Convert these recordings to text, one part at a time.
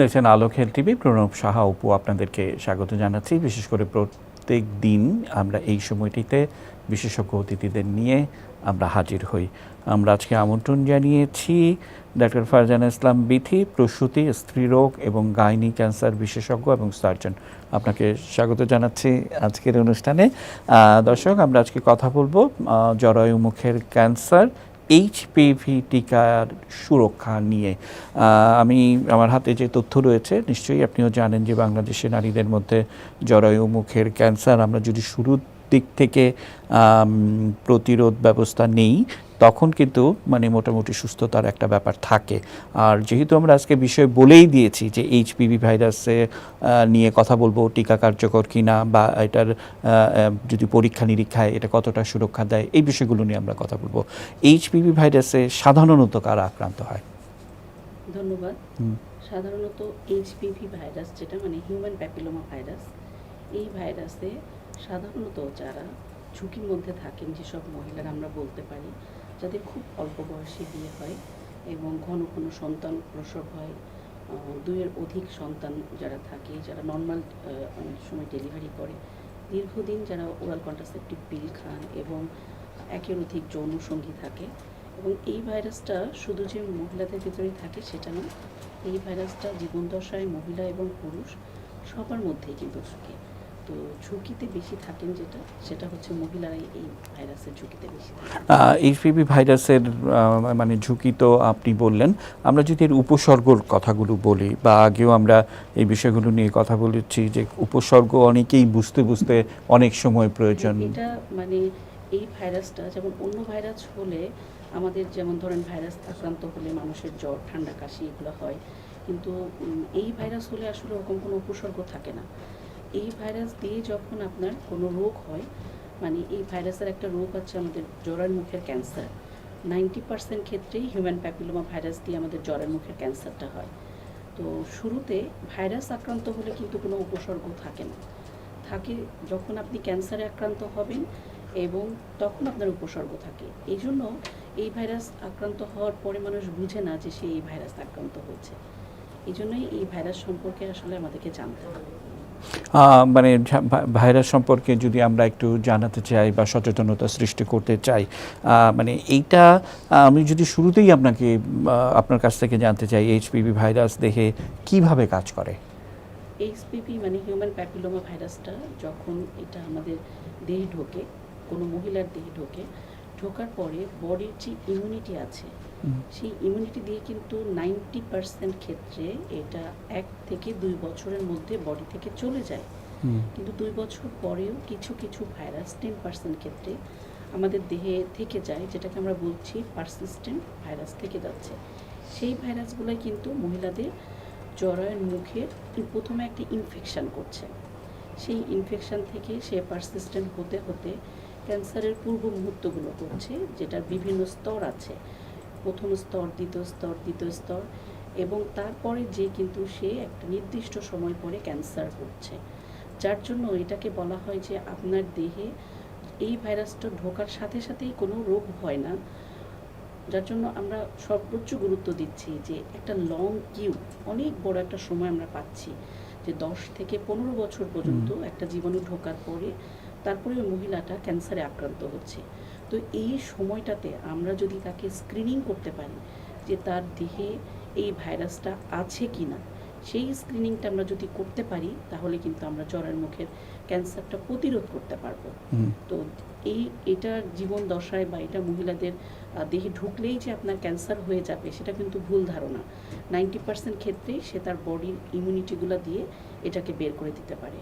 দেখছেন Alok health TV. Pranab Saha উপু আপনাদেরকে স্বাগত জানাচ্ছি। বিশেষ করে প্রত্যেক দিন আমরা এই সময়টিতে বিশেষজ্ঞ অতিথিদের নিয়ে আমরা হাজির হই। আমরা আজকে আমন্ত্রণ জানিয়েছি ডাক্তার ফারজানা ইসলাম বিথি, প্রসূতি স্ত্রীরোগ এবং গাইনি ক্যান্সার বিশেষজ্ঞ এবং সার্জন। আপনাকে স্বাগত জানাচ্ছি আজকের অনুষ্ঠানে। দর্শক, আমরা আজকে কথা বলব জরায়ু মুখের ক্যান্সার এইচপিভি টিকার সুরক্ষা নিয়ে। আমি, আমার হাতে যে তথ্য রয়েছে, নিশ্চয়ই আপনিও জানেন যে বাংলাদেশে নারীদের মধ্যে জরায়ু মুখের ক্যান্সার, আমরা যদি শুরুর দিক থেকে প্রতিরোধ ব্যবস্থা নেই তখন কিন্তু মানে মোটামুটি সুস্থতার একটা ব্যাপার থাকে। আর যেহেতু আমরা আজকে বিষয় বলেই দিয়েছি যে এইচপিভি ভাইরাসে নিয়ে কথা বলব টিকা কার্যকর কিনা বা এটার যদি পরীক্ষা নিরীক্ষায় এটা কতটা সুরক্ষা দেয় এই বিষয়গুলো নিয়ে আমরা কথা বলব। এইচপিভি ভাইরাসে সাধারণত কারা আক্রান্ত হয়? ধন্যবাদ। সাধারণত এইচপিভি ভাইরাস যেটা মানে হিউম্যান প্যাপিলোমা ভাইরাস এই ভাইরাসে সাধারণত যারা ঝুঁকির মধ্যে থাকেন যেসব মহিলারা আমরা বলতে পারি যাদের খুব অল্প বয়সে বিয়ে হয় এবং ঘন ঘন সন্তান প্রসব হয়। দুইয়ের অধিক সন্তান যারা থাকে, যারা নর্মাল অনেক সময় ডেলিভারি করে, দীর্ঘদিন যারা ওরাল কন্ট্রাসেপটিভ পিল খান এবং একের অধিক যৌন সঙ্গী থাকে এবং এই ভাইরাসটা শুধু যে মহিলাদের ভিতরেই থাকে সেটা না, এই ভাইরাসটা জীবনদশায় মহিলা এবং পুরুষ সবার মধ্যেই কিন্তু থাকে। তো ঝুঁকিতে বেশি থাকেন যেটা সেটা হচ্ছে মহিলারাই এই ভাইরাসের ঝুঁকিতে বেশি এইচপিভি ভাইরাসের মানে ঝুঁকি তো আপনি বললেন। আমরা যদি এর উপসর্গর কথাগুলো বলি বা আগেও আমরা এই বিষয়গুলো নিয়ে কথা বলেছি যে উপসর্গ অনেকেই বুঝতে বুঝতে অনেক সময় প্রয়োজন। এটা মানে এই ভাইরাসটা যেমন অন্য ভাইরাস হলে আমাদের যেমন ধরেন ভাইরাস আক্রান্ত হলে মানুষের জ্বর ঠান্ডা কাশি এগুলো হয়। কিন্তু এই ভাইরাস হলে আসলে ওরকম কোনো উপসর্গ থাকে না। এই ভাইরাস দিয়ে যখন আপনার কোনো রোগ হয় মানে এই ভাইরাসের একটা রোগ আছে আমাদের জ্বরের মুখের ক্যান্সার নাইনটি পার্সেন্ট ক্ষেত্রেই হিউম্যান প্যাপিলোমা ভাইরাস দিয়ে আমাদের জ্বরের মুখের ক্যান্সারটা হয়। তো শুরুতে ভাইরাস আক্রান্ত হলে কিন্তু কোনো উপসর্গ থাকে না। থাকে যখন আপনি ক্যান্সারে আক্রান্ত হবেন এবং তখন আপনার উপসর্গ থাকে। এই জন্য এই ভাইরাস আক্রান্ত হওয়ার পরে মানুষ বুঝে না যে সে এই ভাইরাস আক্রান্ত হয়েছে। এই জন্যই এই ভাইরাস সম্পর্কে আসলে আমাদেরকে জানতে হবে। মানে ভাইরাস সম্পর্কে যদি আমরা একটু জানাতে চাই বা সচেতনতা সৃষ্টি করতে চাই মানে এইটা আমি যদি শুরুতেই আপনাকে আপনার কাছ থেকে জানতে চাই, এইচপিভি ভাইরাস দেখে কীভাবে কাজ করে এইচপিভি মানে হিউম্যান প্যাপিলোমা ভাইরাসটা যখন এটা আমাদের দেহে ঢোকে, কোনো মহিলার দেহে ঢোকে, ঢোকার পরে বডির যে ইমিউনিটি আছে। সেই ইমিউনিটি দিয়ে কিন্তু নাইনটি পার্সেন্ট ক্ষেত্রে এটা এক থেকে দুই বছরের মধ্যে বডি থেকে চলে যায়। কিন্তু দুই বছর পরেও কিছু কিছু ভাইরাস টেন পার্সেন্ট ক্ষেত্রে আমাদের দেহে থেকে যায় যেটাকে আমরা বলছি পারসিস্টেন্ট ভাইরাস থেকে যাচ্ছে। সেই ভাইরাসগুলোই কিন্তু মহিলাদের জরায়ুর মুখে প্রথমে একটা ইনফেকশন করছে। সেই ইনফেকশন থেকে সে পারসিস্টেন্ট হতে হতে ক্যান্সারের পূর্ব মুহূর্তগুলো করছে যেটার বিভিন্ন স্তর আছে। প্রথম স্তর দ্বিতীয় স্তর দ্বিতীয় স্তর এবং তারপরে যে কিন্তু সে একটা নির্দিষ্ট সময় পরে ক্যান্সার হচ্ছে যার জন্য এটাকে বলা হয় যে আপনার দেহে এই ভাইরাসটা ঢোকার সাথে সাথেই কোনো রোগ হয় না। যার জন্য আমরা সর্বোচ্চ গুরুত্ব দিচ্ছি যে একটা লং কিউ অনেক বড় একটা সময় আমরা পাচ্ছি যে দশ থেকে পনেরো বছর পর্যন্ত একটা জীবাণু ঢোকার পরে তারপরে ওই মহিলাটা ক্যান্সারে আক্রান্ত হচ্ছে। তো এই সময়টাতে আমরা যদি তাকে স্ক্রিনিং করতে পারি যে তার দেহে এই ভাইরাসটা আছে কি না সেই স্ক্রিনিংটা আমরা যদি করতে পারি তাহলে কিন্তু আমরা জ্বরের মুখের ক্যান্সারটা প্রতিরোধ করতে পারব। তো এই এটার জীবন দশায় বা এটা মহিলাদের দেহে ঢুকলেই যে আপনার ক্যান্সার হয়ে যাবে সেটা কিন্তু ভুল ধারণা। নাইনটি পার্সেন্ট ক্ষেত্রেই সে তার বডির ইমিউনিটিগুলো দিয়ে এটাকে বের করে দিতে পারে।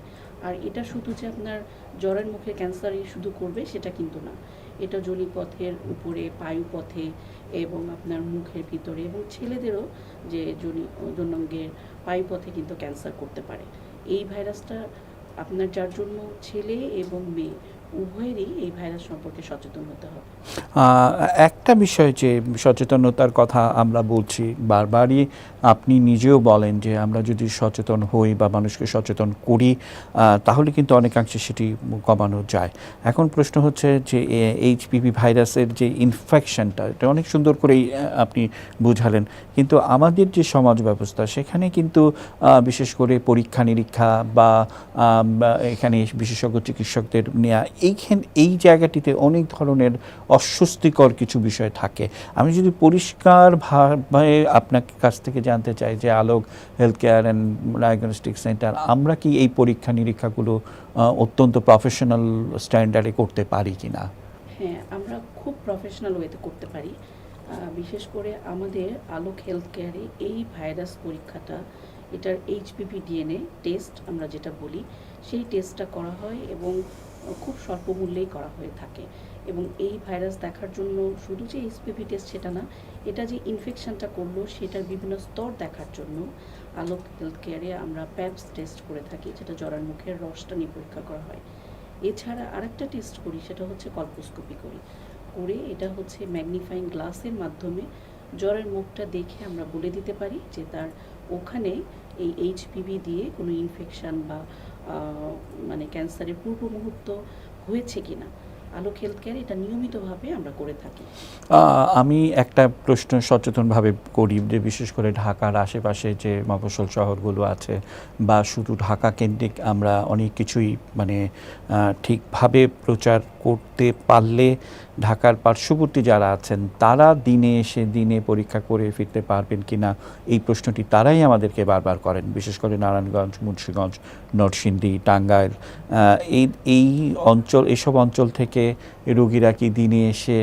আর এটা শুধু যে আপনার জ্বরের মুখে ক্যান্সারই শুধু করবে সেটা কিন্তু না। এটা জলিপথের উপরে পায়ুপথে এবং আপনার মুখের ভিতরে এবং ছেলেদেরও যে জনি, জনঙ্গের পায়ুপথে কিন্তু ক্যান্সার করতে পারে। এই ভাইরাসটা আপনার যার জন্য ছেলে এবং মেয়ে। একটা বিষয় যে সচেতনতার কথা আমরা বলছি বারবারই, আপনি নিজেও বলেন যে আমরা যদি সচেতন হই বা মানুষকে সচেতন করি তাহলে কিন্তু অনেকাংশে সেটি কমানো যায়। এখন প্রশ্ন হচ্ছে যে এইচপিভি ভাইরাসের যে ইনফেকশনটা এটা অনেক সুন্দর করেই আপনি বুঝালেন। কিন্তু আমাদের যে সমাজ ব্যবস্থা, সেখানে কিন্তু বিশেষ করে পরীক্ষা নিরীক্ষা বা এখানে বিশেষজ্ঞ চিকিৎসকদের নেওয়া এইখান, এই জায়গাটিতে অনেক ধরনের অস্বস্তিকর কিছু বিষয় থাকে। আমি যদি পরিষ্কারভাবে আপনার কাছ থেকে জানতে চাই যে Alok health care and diagnostic centre আমরা কি এই পরীক্ষা নিরীক্ষাগুলো অত্যন্ত প্রফেশনাল স্ট্যান্ডার্ডে করতে পারি কি না হ্যাঁ আমরা খুব প্রফেশনাল ওয়েতে করতে পারি। বিশেষ করে আমাদের আলোক হেলথ কেয়ারে এই ভাইরাস পরীক্ষাটা, এটার এইচপিভি ডিএনএ টেস্ট আমরা যেটা বলি, সেই টেস্টটা করা হয় এবং খুব স্বল্প মূল্যেই করা হয়ে থাকে। এবং এই ভাইরাস দেখার জন্য শুধু যে এইচপিভি টেস্ট সেটা না, এটা যে ইনফেকশনটা করল সেটার বিভিন্ন স্তর দেখার জন্য আলোক হেলথ কেয়ারে আমরা প্যাপস টেস্ট করে থাকি, যেটা জরার মুখের রসটা নিয়ে পরীক্ষা করা হয়। এছাড়া আরেকটা টেস্ট করি, সেটা হচ্ছে কল্পোস্কোপি করি। করে এটা হচ্ছে ম্যাগনিফাইং গ্লাসের মাধ্যমে জ্বরের মুখটা দেখে আমরা বলে দিতে পারি যে তার ওখানে এই এইচপিভি দিয়ে কোনো ইনফেকশন বা মানে ক্যান্সারের পূর্ব মুহূর্ত হয়েছে কি না আলোক হেলথ কেয়ার এটা নিয়মিতভাবে আমরা করে থাকি। আমি একটা প্রশ্ন সচেতনভাবে করি, যে বিশেষ করে ঢাকার আশেপাশে যে মফসল শহরগুলো আছে বা শুধু ঢাকা কেন্দ্রিক আমরা অনেক কিছুই মানে ঠিকভাবে প্রচার করতে পারলে ঢাকার পার্শ্ববর্তী যারা আছেন, তারা দিনে এসে দিনে পরীক্ষা করে ফিরতে পারবেন কিনা এই প্রশ্নটি তারাই আমাদেরকে বারবার করেন। বিশেষ করে নারায়ণগঞ্জ, মুন্সীগঞ্জ, নরসিংদী, টাঙ্গাইল এই এই অঞ্চল, এসব অঞ্চল থেকে রোগীরা কি দিনে এসে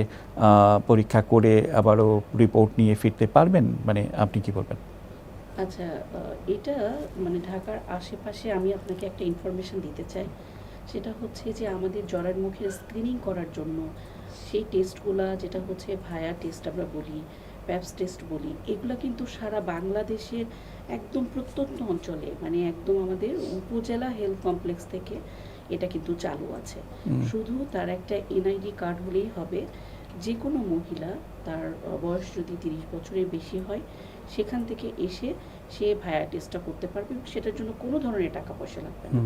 পরীক্ষা করে আবারও রিপোর্ট নিয়ে ফিরতে পারবেন? মানে আপনি কি বলবেন? আচ্ছা এটা মানে ঢাকার আশেপাশে আমি আপনাকে একটা ইনফরমেশন দিতে চাই। সেটা হচ্ছে যে আমাদের জ্বরের মুখের স্ক্রিনিং করার জন্য সেই টেস্টগুলা যেটা হচ্ছে ভায়া টেস্ট আমরা বলি প্যাপস টেস্ট বলি এগুলা কিন্তু সারা বাংলাদেশের একদম প্রত্যন্ত অঞ্চলে মানে একদম আমাদের উপজেলা হেলথ কমপ্লেক্স থেকে এটা কিন্তু চালু আছে। শুধু তার একটা এনআইডি কার্ড হলেই হবে যে কোনো মহিলা তার বয়স যদি তিরিশ বছরের বেশি হয় সেখান থেকে এসে সে ভায়া টেস্টটা করতে পারবে সেটার জন্য কোনো ধরনের টাকা পয়সা লাগবে না।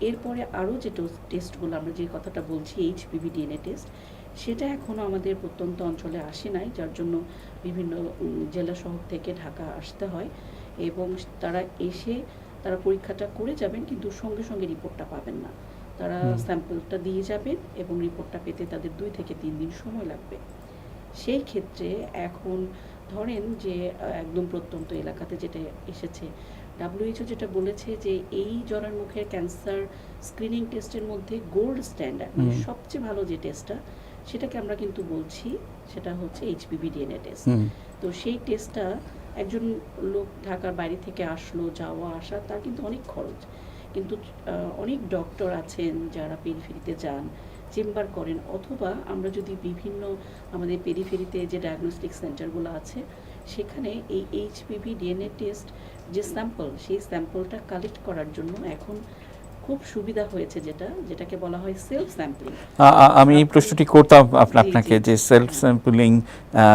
এরপরে আরও যে টোস- টেস্টগুলো আমরা যে কথাটা বলছি এইচপিভি ডিএনএ টেস্ট সেটা এখনও আমাদের প্রত্যন্ত অঞ্চলে আসে নাই যার জন্য বিভিন্ন জেলা শহর থেকে ঢাকা আসতে হয় এবং তারা এসে তারা পরীক্ষাটা করে যাবেন কিন্তু সঙ্গে সঙ্গে রিপোর্টটা পাবেন না তারা। স্যাম্পলটা দিয়ে যাবেন এবং রিপোর্টটা পেতে তাদের দুই থেকে তিন দিন সময় লাগবে সেই ক্ষেত্রে এখন ধরেন যে একদম প্রত্যন্ত এলাকাতে যেটা এসেছে ডাব্লিউএইচও যেটা বলেছে যে এই জ্বরের মুখের ক্যান্সার স্ক্রিনিং টেস্টের মধ্যে গোল্ড স্ট্যান্ডার্ড মানে সবচেয়ে ভালো যে টেস্টটা সেটাকে আমরা কিন্তু বলছি সেটা হচ্ছে এইচপিভি ডিএনএ টেস্ট তো সেই টেস্টটা একজন লোক ঢাকার বাইরে থেকে আসলো যাওয়া আসা তার কিন্তু অনেক খরচ। কিন্তু অনেক ডক্টর আছেন যারা পেরিফেরিতে যান চেম্বার করেন অথবা আমরা যদি বিভিন্ন আমাদের পেরিফেরিতে যে ডায়াগনস্টিক সেন্টারগুলো আছে সেখানে এই এইচপিভি ডিএনএ টেস্ট যে স্যাম্পল সেই স্যাম্পলটা কালেক্ট করার জন্য এখন খুব সুবিধা হয়েছে যেটা যেটাকে বলা হয় সেলফ স্যাম্পলিং আমি এই প্রশ্নটি করতাম আপনা- আপনাকে যে সেলফ স্যাম্পলিং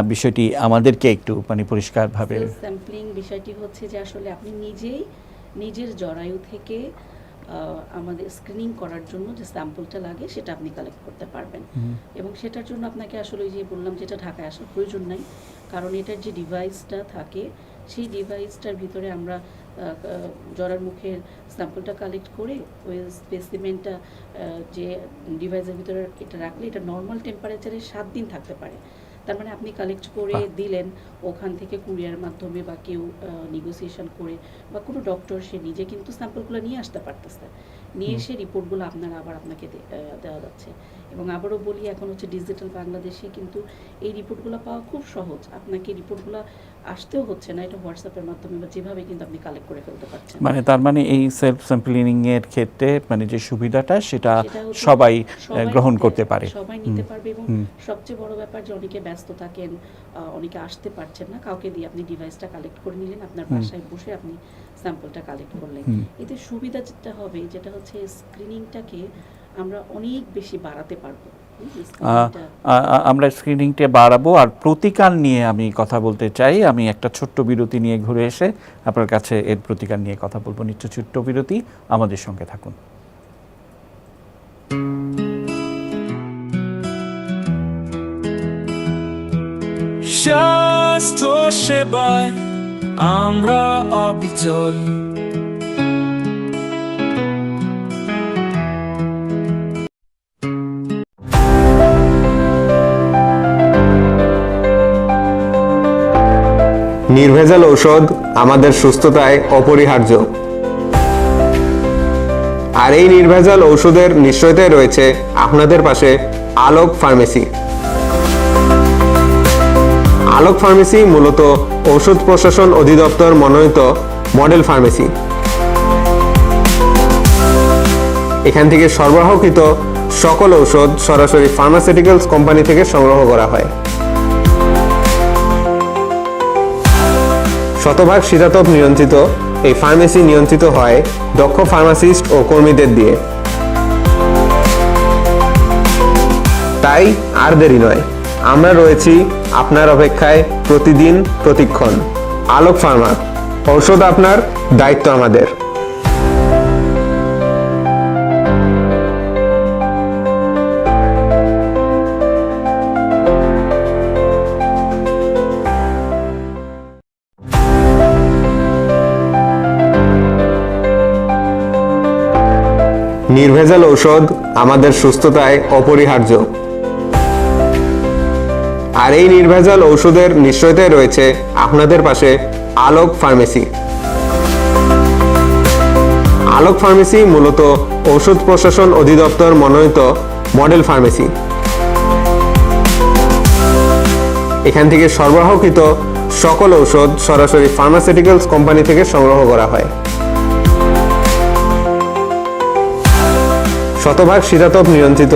বিষয়টি আমাদেরকে একটু মানে পরিষ্কারভাবে স্যাম্পলিং বিষয়টি হচ্ছে যে আসলে আপনি নিজেই নিজের জরায়ু থেকে আমাদের স্ক্রিনিং করার জন্য যে স্যাম্পলটা লাগে সেটা আপনি কালেক্ট করতে পারবেন। এবং সেটার জন্য আপনাকে আসলে ওই যে বললাম যেটা ঢাকায় আসার প্রয়োজন নাই কারণ এটার যে ডিভাইসটা থাকে সেই ডিভাইসটার ভিতরে আমরা জরার মুখের স্যাম্পলটা কালেক্ট করে ওই স্পেসিমেন্টটা যে ডিভাইসের ভিতরে এটা রাখলে এটা নর্মাল টেম্পারেচারে সাত দিন থাকতে পারে। তার মানে আপনি কালেক্ট করে দিলেন ওখান থেকে কুরিয়ার মাধ্যমে বা কেউ নেগোসিয়েশন করে বা কোনো ডক্টর সে নিজে কিন্তু স্যাম্পলগুলো নিয়ে আসতে পারতেছে নিয়ে এসে রিপোর্টগুলো আপনার আবার আপনাকে দেওয়া যাচ্ছে। এবং আবারও বলি এখন হচ্ছে ডিজিটাল বাংলাদেশে কিন্তু এই রিপোর্টগুলো পাওয়া খুব সহজ। আপনাকে রিপোর্টগুলো আসতেও হচ্ছে না এটা হোয়াটসঅ্যাপের মাধ্যমে বা যেভাবে কিন্তু আপনি কালেক্ট করে ফেলতে পারছেন। মানে তার মানে এই সেলফ স্যাম্পলিং এর ক্ষেত্রে মানে যে সুবিধাটা সেটা সবাই গ্রহণ করতে পারে। সবাই নিতে পারবে এবং সবচেয়ে বড় ব্যাপার যে অনেকে ব্যস্ত থাকেন অনেকে আসতে পারছেন না কাউকে দিয়ে আপনি ডিভাইসটা কালেক্ট করে নিলেন আপনার। বাসায় বসে আপনি স্যাম্পলটা কালেক্ট করলেন হুম। এতে সুবিধা যেটা হবে যেটা হচ্ছে স্ক্রিনিংটাকে আমরা অনেক বেশি বাড়াতে পারব। আমরা স্ক্রিনিংটা বাড়াবো। আর প্রতিকার নিয়ে আমি কথা বলতে চাই। আমি একটা ছোট্ট বিরতি নিয়ে ঘুরে এসে আপনার কাছে এর প্রতিকার নিয়ে কথা বলব। নিত্য ছোট্ট বিরতি। আমাদের সঙ্গে থাকুন। স্বাস্থ্য সেবায় আমরা অবিচল। নির্ভেজাল ঔষধ আমাদের সুস্থতায় অপরিহার্য। আর এই নির্ভেজাল ঔষধের নিশ্চয়তায় রয়েছে আপনাদের পাশে আলোক ফার্মেসি। আলোক ফার্মেসি, মূলত ঔষধ প্রশাসন অধিদপ্তর মনোনীত মডেল ফার্মেসি। এখান থেকে সরবরাহকৃত সকল ঔষধ সরাসরি ফার্মাসিউটিক্যালস কোম্পানি থেকে সংগ্রহ করা হয়। শতভাগ শীতাতপ নিয়ন্ত্রিত, এই ফার্মেসি নিয়ন্ত্রিত হয় দক্ষ ফার্মাসিস্ট ও কর্মীদের দিয়ে। তাই আর দেরি নয়। আমরা রয়েছি আপনার অপেক্ষায় প্রতিদিন প্রতিক্ষণ। আলোক ফার্মা, ঔষধ আপনার দায়িত্ব আমাদের। নির্ভেজাল ঔষধ আমাদের সুস্থতায় অপরিহার্য। আর এই নির্ভেজাল ঔষধের নিশ্চয়তায় রয়েছে আপনাদের পাশে আলোক ফার্মেসি। আলোক ফার্মেসি মূলত ঔষধ প্রশাসন অধিদপ্তর মনোনীত মডেল ফার্মেসি। এখান থেকে সরবরাহকৃত সকল ঔষধ সরাসরি ফার্মাসিউটিক্যালস কোম্পানি থেকে সংগ্রহ করা হয়। শতভাগ শীতাতপ নিয়ন্ত্রিত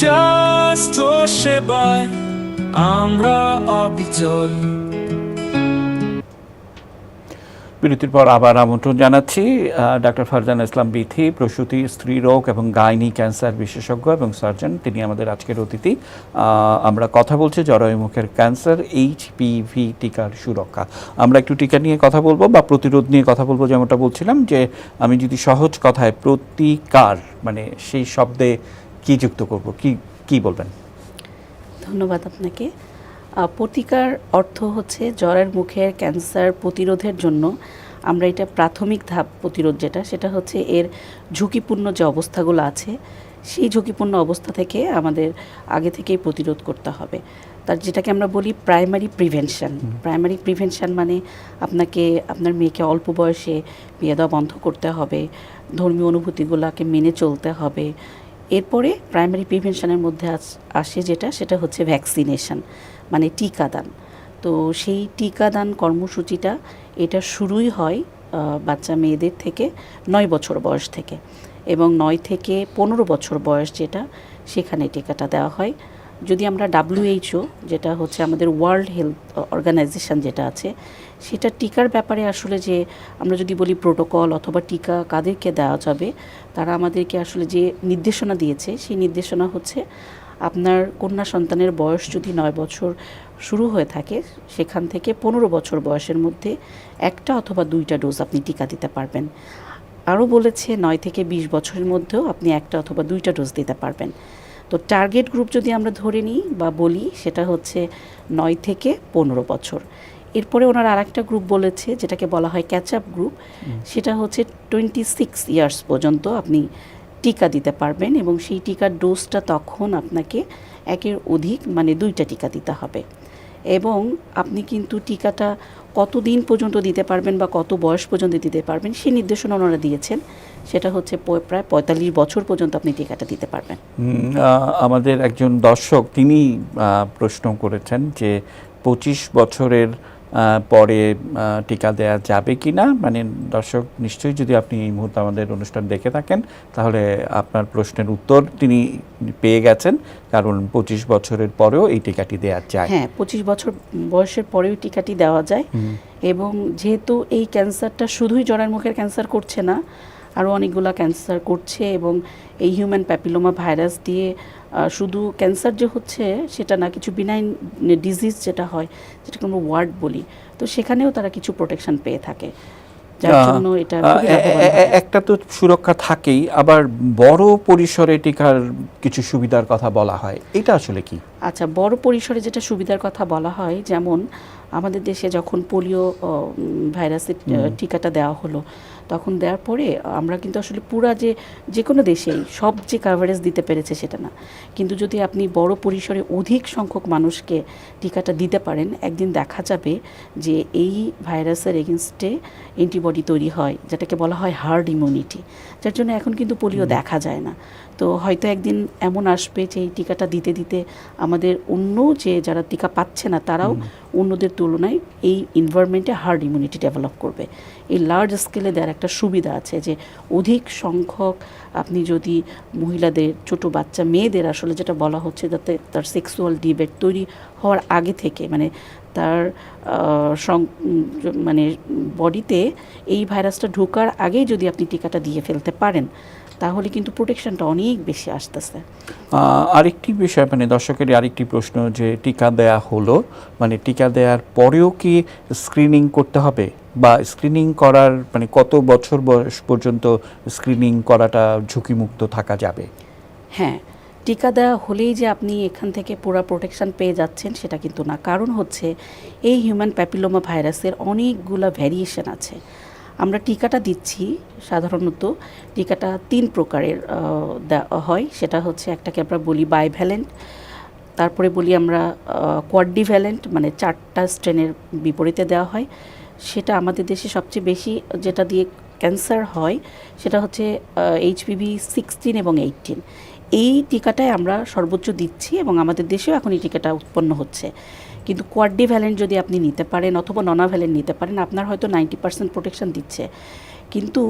স্বাস্থ্য সেবায় আমরা অবিচল। বিরতির পর আবার আমন্ত্রণ জানাচ্ছি ডাক্তার ফারজানা ইসলাম বিথি, প্রসূতি স্ত্রীরোগ এবং গাইনি ক্যান্সার বিশেষজ্ঞ এবং সার্জন, তিনি আমাদের আজকের অতিথি। আমরা কথা বলছি জরায়ু মুখের ক্যান্সার এইচপিভি টিকার সুরক্ষা। আমরা একটু টিকা নিয়ে কথা বলব বা প্রতিরোধ নিয়ে কথা বলব যেমনটা বলছিলাম, যে আমি যদি সহজ কথায় প্রতিকার মানে সেই শব্দে কি যুক্ত করব? কি কি বলবেন? ধন্যবাদ আপনাকে। প্রতিকার অর্থ হচ্ছে জ্বরের মুখের ক্যান্সার প্রতিরোধের জন্য আমরা এটা প্রাথমিক ধাপ প্রতিরোধ যেটা সেটা হচ্ছে এর ঝুঁকিপূর্ণ যে অবস্থাগুলো আছে সেই ঝুঁকিপূর্ণ অবস্থা থেকে আমাদের আগে থেকেই প্রতিরোধ করতে হবে। তার যেটাকে আমরা বলি প্রাইমারি প্রিভেনশন প্রাইমারি প্রিভেনশন মানে আপনাকে আপনার মেয়েকে অল্প বয়সে বিয়ে দেওয়া বন্ধ করতে হবে ধর্মীয় অনুভূতিগুলোকে মেনে চলতে হবে এরপরে প্রাইমারি প্রিভেনশনের মধ্যে আস- যেটা, সেটা হচ্ছে ভ্যাকসিনেশন মানে টিকাদান। তো সেই টিকাদান কর্মসূচিটা, এটা শুরুই হয় বাচ্চা মেয়েদের থেকে নয় বছর বয়স থেকে। এবং নয় থেকে পনেরো বছর বয়স যেটা, সেখানে টিকাটা দেওয়া হয়। যদি আমরা ডাব্লিউএইচও যেটা হচ্ছে আমাদের ওয়ার্ল্ড হেলথ অর্গানাইজেশন যেটা আছে, সেটা টিকার ব্যাপারে আসলে যে আমরা যদি বলি প্রোটোকল অথবা টিকা কাদেরকে দেওয়া যাবে, তারা আমাদেরকে আসলে যে নির্দেশনা দিয়েছে, সেই নির্দেশনা হচ্ছে আপনার কন্যা সন্তানের বয়স যদি নয় বছর শুরু হয়ে থাকে, সেখান থেকে পনেরো বছর বয়সের মধ্যে একটা অথবা দুইটা ডোজ আপনি টিকা দিতে পারবেন। আরও বলেছে নয় থেকে বিশ বছরের মধ্যেও আপনি একটা অথবা দুইটা ডোজ দিতে পারবেন। তো টার্গেট গ্রুপ যদি আমরা ধরে নিই বা বলি সেটা হচ্ছে নয় থেকে পনেরো বছর। এরপরে ওনার আরেকটা গ্রুপ বলেছে যেটাকে বলা হয় ক্যাচ আপ গ্রুপ সেটা হচ্ছে টোয়েন্টি সিক্স ইয়ার্স পর্যন্ত আপনি টিকা দিতে পারবেন এবং সেই টিকার ডোজটা তখন আপনাকে একের অধিক মানে দুইটা টিকা দিতে হবে। এবং আপনি কিন্তু টিকাটা কত দিন পর্যন্ত দিতে পারবেন বা কত বয়স পর্যন্ত দিতে পারবেন, সেই নির্দেশনা ওনারা দিয়েছেন। সেটা হচ্ছে প্রায় পঁয়তাল্লিশ বছর পর্যন্ত আপনি টিকাটা দিতে পারবেন। আমাদের একজন দর্শক তিনি প্রশ্ন করেছেন যে পঁচিশ বছরের পরে টিকা দেওয়া যাবে কি না মানে দর্শক নিশ্চয়ই যদি আপনি এই মুহূর্তে আমাদের অনুষ্ঠান দেখে থাকেন তাহলে আপনার প্রশ্নের উত্তর তিনি পেয়ে গেছেন। কারণ পঁচিশ বছরের পরেও এই টিকাটি দেওয়া যায়। হ্যাঁ পঁচিশ বছর বয়সের পরেও টিকাটি দেওয়া যায়। এবং যেহেতু এই ক্যান্সারটা শুধুই জরায়ুর মুখের ক্যান্সার করছে না আরও অনেকগুলো ক্যান্সার করছে এবং এই হিউম্যান প্যাপিলোমা ভাইরাস দিয়ে শুধু ক্যান্সার যে হচ্ছে সেটা না কিছু বিনাইন ডিজিজ যেটা হয় যেটাকে আমরা ওয়ার্ড বলি তো সেখানেও তারা কিছু প্রোটেকশন পেয়ে থাকে। একটা তো সুরক্ষা থাকেই আবার বড় পরিসরে টিকার কিছু সুবিধার কথা বলা হয় এটা আসলে কি? আচ্ছা বড় পরিসরে যেটা সুবিধার কথা বলা হয় যেমন আমাদের দেশে যখন পোলিও ভাইরাসের টিকাটা দেওয়া হলো তখন দেওয়ার পরে আমরা কিন্তু আসলে পুরা যে যে কোনো দেশেই সব যে কাভারেজ দিতে পেরেছে সেটা না। কিন্তু যদি আপনি বড় পরিসরে অধিক সংখ্যক মানুষকে টিকাটা দিতে পারেন একদিন দেখা যাবে যে এই ভাইরাসের এগেনস্টে অ্যান্টিবডি তৈরি হয় যেটাকে বলা হয় হার্ড ইমিউনিটি যার জন্য এখন কিন্তু পোলিও দেখা যায় না। তো হয়তো একদিন এমন আসবে যে এই টিকাটা দিতে দিতে আমাদের অন্য যে যারা টিকা পাচ্ছে না তারাও অন্যদের তুলনায় এই এনভায়রনমেন্টে হার্ড ইমিউনিটি ডেভেলপ করবে। এই লার্জ স্কেলে দেওয়ার একটা সুবিধা আছে যে অধিক সংখ্যক আপনি যদি মহিলাদের ছোট বাচ্চা মেয়েদের আসলে যেটা বলা হচ্ছে যাতে তার সেক্সুয়াল ডিবেট তৈরি হওয়ার আগে থেকে মানে তার মানে বডিতে এই ভাইরাসটা ঢোকার আগেই যদি আপনি টিকাটা দিয়ে ফেলতে পারেন তাহলে কিন্তু প্রোটেকশনটা অনেক বেশি আসতেছে। আরেকটি বিষয় মানে দর্শকের আরেকটি প্রশ্ন যে টিকা দেয়া হলো মানে টিকা দেওয়ার পরেও কি স্ক্রিনিং করতে হবে? বা স্ক্রিনিং করার মানে কত বছর বয়স পর্যন্ত স্ক্রিনিং করাটা ঝুঁকিমুক্ত থাকা যাবে? হ্যাঁ টিকা দেওয়া হলেই যে আপনি এখান থেকে পুরো প্রোটেকশন পেয়ে যাচ্ছেন সেটা কিন্তু না। কারণ হচ্ছে এই হিউম্যান প্যাপিলোমা ভাইরাসের অনেকগুলো ভ্যারিয়েশন আছে। আমরা টিকাটা দিচ্ছি সাধারণত, টিকাটা তিন প্রকারের হয়। সেটা হচ্ছে একটাকে আমরা বলি বাইভ্যালেন্ট তারপরে বলি আমরা কোয়াড্ডিভ্যালেন্ট মানে চারটা স্ট্রেনের বিপরীতে দেওয়া হয়। সেটা আমাদের দেশে সবচেয়ে বেশি যেটা দিয়ে ক্যান্সার হয়, সেটা হচ্ছে এইচপিভি সিক্সটিন এবং এইটিন এই টিকাটাই আমরা সর্বোচ্চ দিচ্ছি এবং আমাদের দেশেও এখন এই টিকাটা উৎপন্ন হচ্ছে। কিন্তু কোয়াড্ডিভ্যালেন্ট যদি আপনি নিতে পারেন অথবা ননাভ্যালেন্ট নিতে পারেন আপনার হয়তো নাইনটি পার্সেন্ট প্রোটেকশন দিচ্ছে। কিন্তু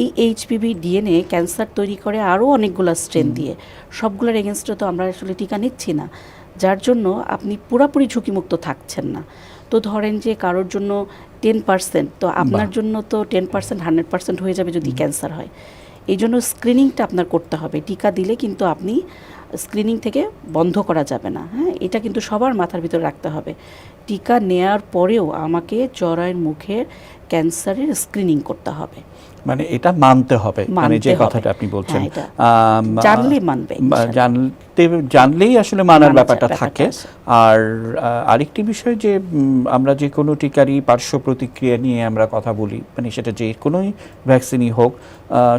এই এইচপিভি ডিএনএ ক্যান্সার তৈরি করে আরও অনেকগুলো স্ট্রেন দিয়ে। সবগুলোর এগেনস্টে তো আমরা আসলে টিকা নিচ্ছি না। যার জন্য আপনি পুরাপুরি ঝুঁকিমুক্ত থাকছেন না। তো ধরেন যে কারোর জন্য টেন পার্সেন্ট তো আপনার জন্য তো টেন পার্সেন্ট হান্ড্রেড পার্সেন্ট হয়ে যাবে যদি ক্যান্সার হয়। এই জন্য স্ক্রিনিংটা আপনার করতে হবে। টিকা দিলে কিন্তু আপনি স্ক্রিনিং থেকে বন্ধ করা যাবে না হ্যাঁ? এটা কিন্তু সবার মাথার ভিতরে রাখতে হবে। টিকা নেয়ার পরেও আমাকে জরায়ের মুখের ক্যান্সারের স্ক্রিনিং করতে হবে। মানে এটা মানতে হবে মানে যে কথাটা আপনি বলছেন। হ্যাঁ, আম, জানলে মানবে, জানতে জানলেই আসলে মানার ব্যাপারটা থাকে। আর আরেকটি বিষয় যে আমরা যে কোনো টিকারই পার্শ্ব প্রতিক্রিয়া নিয়ে আমরা কথা বলি মানে সেটা যে কোনোই ভ্যাকসিনই হোক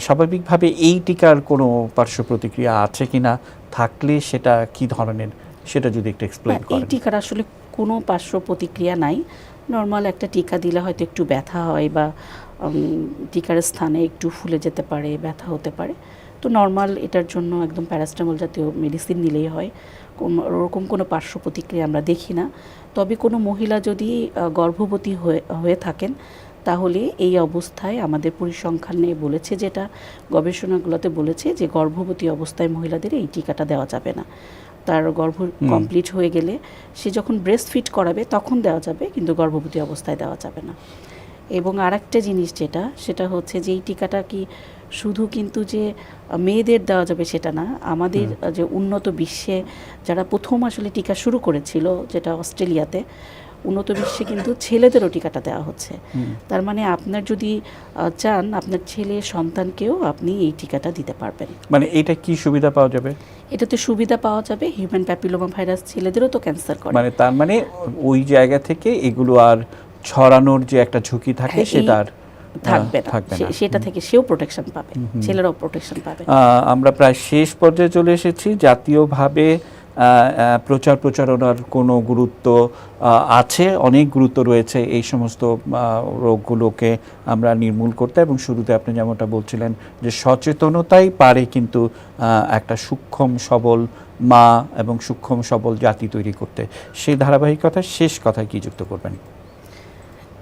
স্বাভাবিকভাবে এই টিকার কোনো পার্শ্ব প্রতিক্রিয়া আছে কিনা থাকলে সেটা কি ধরনের সেটা যদি একটু এক্সপ্লেন না, এই টিকার আসলে কোনো পার্শ্ব প্রতিক্রিয়া নাই। নর্মাল একটা টিকা দিলে হয়তো একটু ব্যথা হয় বা টিকার স্থানে একটু ফুলে যেতে পারে ব্যথা হতে পারে। তো নর্মাল এটার জন্য একদম প্যারাস্টামল জাতীয় মেডিসিন নিলেই হয়। কোনো ওরকম কোনো পার্শ্ব প্রতিক্রিয়া আমরা দেখি না। তবে কোনো মহিলা যদি গর্ভবতী হয়ে হয়ে থাকেন তাহলে এই অবস্থায় আমাদের পরিসংখ্যানে বলেছে যেটা গবেষণাগুলোতে বলেছে যে গর্ভবতী অবস্থায় মহিলাদের এই টিকাটা দেওয়া যাবে না। তার গর্ভ কমপ্লিট হয়ে গেলে সে যখন ব্রেস্ট ফিট করাবে তখন দেওয়া যাবে কিন্তু গর্ভবতী অবস্থায় দেওয়া যাবে না। এবং আরেকটা জিনিস যেটা সেটা হচ্ছে যে এই টিকাটা কি শুধু কিন্তু যে মেয়েদের দেওয়া যাবে সেটা না আমাদের যে উন্নত বিশ্বে যারা প্রথম আসলে টিকা শুরু করেছিল যেটা অস্ট্রেলিয়াতে উন্নত বিশ্বে কিন্তু ছেলেদেরও টিকাটা দেওয়া হচ্ছে। তার মানে আপনার যদি চান আপনার ছেলে সন্তানকেও আপনি এই টিকাটা দিতে পারবেন। মানে এটা কি সুবিধা পাওয়া যাবে? এটাতে সুবিধা পাওয়া যাবে হিউম্যান প্যাপিলোমা ভাইরাস ছেলেদেরও তো ক্যান্সার করে। মানে তার মানে ওই জায়গা থেকে এগুলো আর ছড়ানোর যে একটা ঝুঁকি থাকে হ্যাঁ, সেটা আর থাকবে না। সেটা থেকে সেও প্রোটেকশন পাবে ছেলেরাও প্রোটেকশন পাবে। আমরা প্রায় শেষ পর্যায়ে চলে এসেছি। জাতীয়ভাবে প্রচার প্রচারণার কোনো গুরুত্ব আছে? অনেক গুরুত্ব রয়েছে এই সমস্ত রোগগুলোকে আমরা নির্মূল করতে। এবং শুরুতে আপনি যেমনটা বলছিলেন যে সচেতনতাই পারে কিন্তু একটা সূক্ষ্ম সবল মা এবং সূক্ষ্ম সবল জাতি তৈরি করতে। সেই ধারাবাহিকতার শেষ কথায় কি যুক্ত করবেন?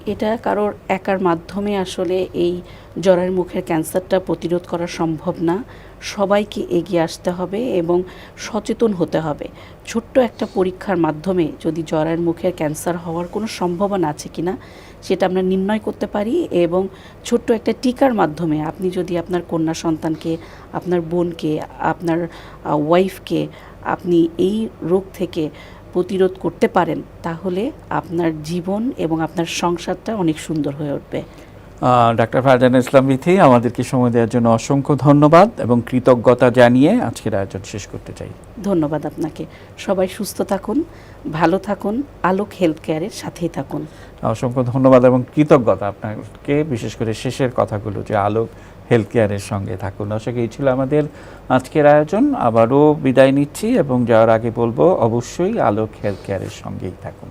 এটা কারোর একার মাধ্যমে আসলে এই জরায়ুর মুখের ক্যান্সারটা প্রতিরোধ করা সম্ভব না। সবাইকে এগিয়ে আসতে হবে এবং সচেতন হতে হবে। ছোট্ট একটা পরীক্ষার মাধ্যমে যদি জরায়ুর মুখের ক্যান্সার হওয়ার কোনো সম্ভাবনা আছে কিনা, সেটা আমরা নির্ণয় করতে পারি এবং ছোট্ট একটা টিকার মাধ্যমে আপনি যদি আপনার কন্যা সন্তানকে, আপনার বোনকে, আপনার ওয়াইফকে আপনি এই রোগ থেকে প্রতিরোধ করতে পারেন তাহলে আপনার জীবন এবং আপনার সংসারটা অনেক সুন্দর হয়ে উঠবে। ডাক্তার ফারজান ইসলাম বিথি আমাদেরকে সময় দেওয়ার জন্য অসংখ্য ধন্যবাদ এবং কৃতজ্ঞতা জানিয়ে আজকের আয়োজন শেষ করতে চাই। ধন্যবাদ আপনাকে। সবাই সুস্থ থাকুন ভালো থাকুন আলোক হেলথ কেয়ারের সাথেই থাকুন। অসংখ্য ধন্যবাদ এবং কৃতজ্ঞতা আপনাকে বিশেষ করে শেষের কথাগুলো যে আলোক হেলথ কেয়ারের সঙ্গে থাকুন। দর্শক, এই ছিল আমাদের আজকের আয়োজন। আবারও বিদায় নিচ্ছি এবং যাওয়ার আগে বলব, অবশ্যই আলোক হেলথ কেয়ারের সঙ্গেই থাকুন।